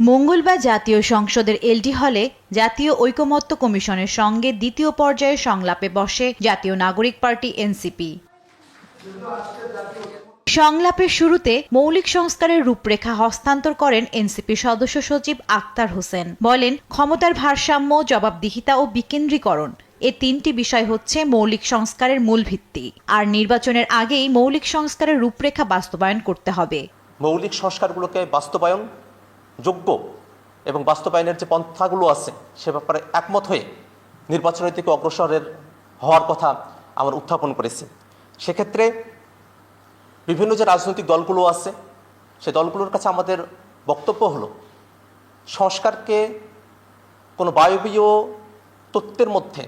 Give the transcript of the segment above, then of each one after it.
মঙ্গলবার জাতীয় সংসদের এলডি হলে জাতীয় ঐকমত্য কমিশনের সঙ্গে দ্বিতীয় পর্যায়ে সংলাপে বসে জাতীয় নাগরিক পার্টি এনসিপি। সংলাপের শুরুতে মৌলিক সংস্কারের রূপরেখা হস্তান্তর করেন এনসিপি সদস্য সচিব আক্তার হোসেন। বলেন, ক্ষমতার ভারসাম্য, জবাবদিহিতা ও বিকেন্দ্রীকরণ এ তিনটি বিষয় হচ্ছে মৌলিক সংস্কারের মূল ভিত্তি। আর নির্বাচনের আগেই মৌলিক সংস্কারের রূপরেখা বাস্তবায়ন করতে হবে। মৌলিক সংস্কারগুলোকে বাস্তবায়ন যোগ্য এবং বাস্তবায়নের যে পন্থাগুলো আছে, সে ব্যাপারে একমত হয়ে নির্বাচনের দিকে অগ্রসরের হওয়ার কথা আমরা উত্থাপন করেছি। সেক্ষেত্রে বিভিন্ন যে রাজনৈতিক দলগুলো আছে, সে দলগুলোর কাছে আমাদের বক্তব্য হলো, সংস্কারকে কোনো বায়বীয় তত্ত্বের মধ্যে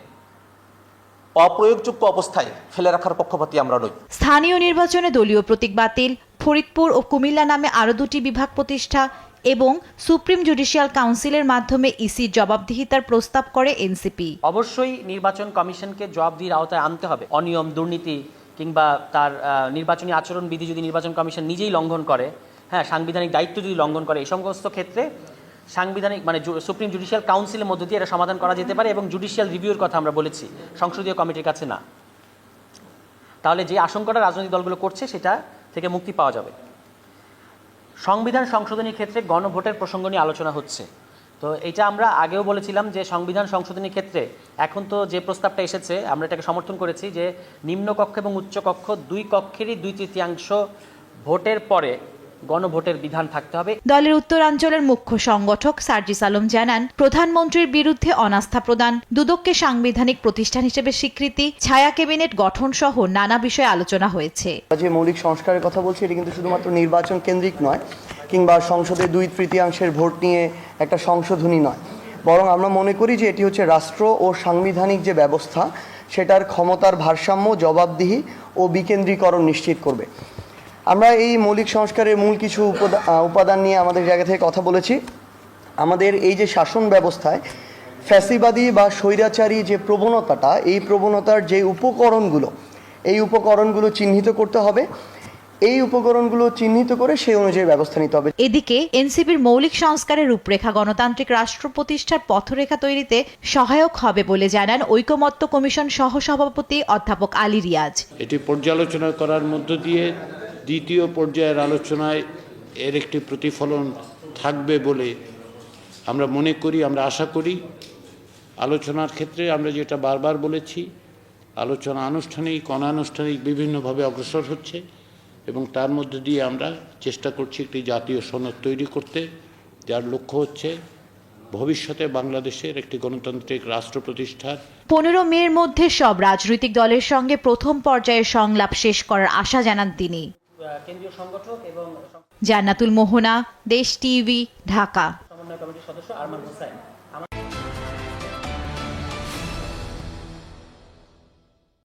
অপ্রয়োগযোগ্য অবস্থায় ফেলে রাখার পক্ষপাতি আমরা নই। স্থানীয় নির্বাচনে দলীয় প্রতীক বাতিল ফরিদপুর ও কুমিল্লা নামে আরও দুটি বিভাগ প্রতিষ্ঠা এবং সুপ্রিম জুডিশিয়াল কাউন্সিলের মাধ্যমে ইসির জবাবদিহিতার প্রস্তাব করে এনসিপি। অবশ্যই নির্বাচন কমিশনকে জবাবদিহির আওতায় আনতে হবে। অনিয়ম, দুর্নীতি কিংবা তার নির্বাচনী আচরণ বিধি যদি নির্বাচন কমিশন নিজেই লঙ্ঘন করে হ্যাঁ সাংবিধানিক দায়িত্ব যদি লঙ্ঘন করে এই সমস্ত ক্ষেত্রে সাংবিধানিক মানে সুপ্রিম জুডিশিয়াল কাউন্সিলের মধ্য দিয়ে এটা সমাধান করা যেতে পারে এবং জুডিশিয়াল রিভিউর কথা আমরা বলেছি, সংসদীয় কমিটির কাছে না। তাহলে যে আশঙ্কাটা রাজনৈতিক দলগুলো করছে সেটা থেকে মুক্তি পাওয়া যাবে। সংবিধান সংশোধনীর ক্ষেত্রে গণভোটের প্রসঙ্গ নিয়ে আলোচনা হচ্ছে। তো এটা আমরা আগেও বলেছিলাম যে সংবিধান সংশোধনীর ক্ষেত্রে এখন তো যে প্রস্তাবটা এসেছে, আমরা এটাকে সমর্থন করেছি যে নিম্নকক্ষ এবং উচ্চকক্ষ দুই কক্ষেরই দুই তৃতীয়াংশ ভোটের পরে গণভোটের বিধান থাকতে হবে। দলের উত্তরাঞ্চলের মুখ্য সংগঠক সার্জিস আলম জানান প্রধানমন্ত্রীর বিরুদ্ধে অনাস্থা প্রদান দুদককে সাংবিধানিক প্রতিষ্ঠান হিসেবে স্বীকৃতি ছায়া ক্যাবিনেট গঠন সহ নানা বিষয়ে আলোচনা হয়েছে। যে মৌলিক সংস্কারের কথা বলছি এটি কিন্তু শুধুমাত্র নির্বাচন কেন্দ্রিক নয় কিংবা সংসদে দুই তৃতীয়াংশের ভোট নিয়ে একটা সংশোধনী নয়। বরং আমরা মনে করি যে এটি হচ্ছে রাষ্ট্র ও সাংবিধানিক যে ব্যবস্থা সেটার ক্ষমতার ভারসাম্য জবাবদিহি ও বিকেন্দ্রীকরণ নিশ্চিত করবে। আমরা এই মৌলিক সংস্কারের মূল কিছু উপদা- উপাদান নিয়ে আমাদের জায়গা থেকে কথা বলেছি। আমাদের এই যে শাসন ব্যবস্থায় ফ্যাসিবাদী বা স্বৈরাচারী যে প্রবণতাটা এই প্রবণতার যে উপকরণগুলো এই উপকরণগুলো চিহ্নিত করতে হবে। এই উপকরণগুলো চিহ্নিত করে সেই অনুযায়ী ব্যবস্থা নিতে হবে। এদিকে এনসিপির মৌলিক সংস্কারের রূপরেখা গণতান্ত্রিক রাষ্ট্র প্রতিষ্ঠার পথরেখা তৈরিতে সহায়ক হবে বলে জানান ঐকমত্য কমিশন সহসভাপতি অধ্যাপক আলী রিয়াজ। এটি পর্যালোচনা করার মধ্য দিয়ে দ্বিতীয় পর্যায়ের আলোচনায় এর একটি প্রতিফলন থাকবে বলে আমরা মনে করি, আমরা আশা করি। আলোচনার ক্ষেত্রে আমরা যেটা বারবার বলেছি, আলোচনা আনুষ্ঠানিক, অনানুষ্ঠানিক বিভিন্নভাবে অগ্রসর হচ্ছে এবং তার মধ্যে দিয়ে আমরা চেষ্টা করছি একটি জাতীয় সনদ তৈরি করতে, যার লক্ষ্য হচ্ছে ভবিষ্যতে বাংলাদেশের একটি গণতান্ত্রিক রাষ্ট্র প্রতিষ্ঠার। পনেরো মের মধ্যে সব রাজনৈতিক দলের সঙ্গে প্রথম পর্যায়ের সংলাপ শেষ করার আশা জানান তিনি। কেন্দ্রীয় সংগঠক এবং জান্নাতুল মোহনা দেশ টিভি ঢাকা। সমন্বয় কমিটির সদস্য আরমান হোসেন।